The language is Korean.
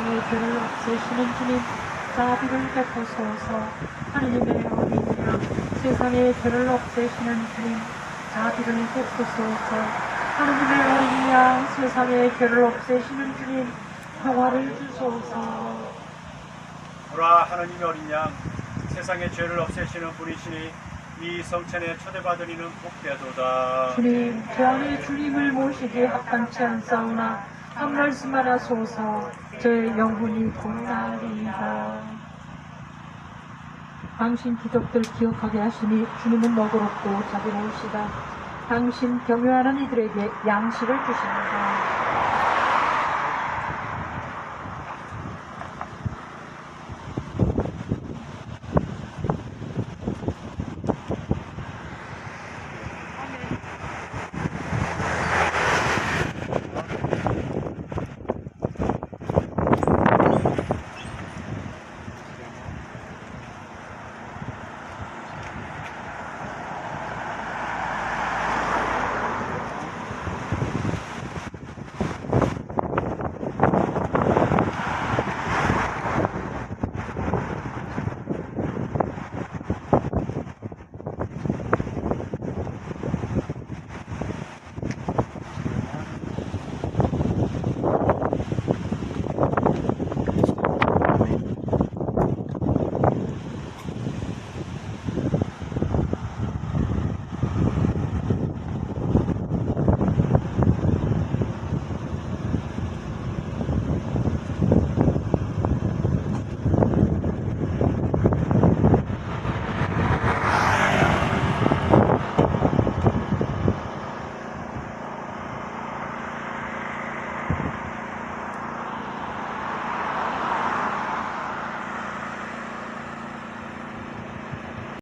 세상의 죄를 없애시는 주님 자비를 베푸소서. 하느님의 어린 양 세상의 죄를 없애시는 주님 자비를 베푸소서. 하느님의 어린 양 세상의 죄를 없애시는 주님 평화를 주소서. 보라 하나님의 어린 양 세상의 죄를 없애시는 분이시니 이 성찬에 초대받은 이는 복되도다. 주님 저 안에 주님을 모시기에 합당치 않사오나 한 말씀 하소서 저의 영혼이 공나리이다. 당신 기적들 기억하게 하시니 주님은 너그럽고 자비로우시다. 당신 경외하는 이들에게 양식을 주십니다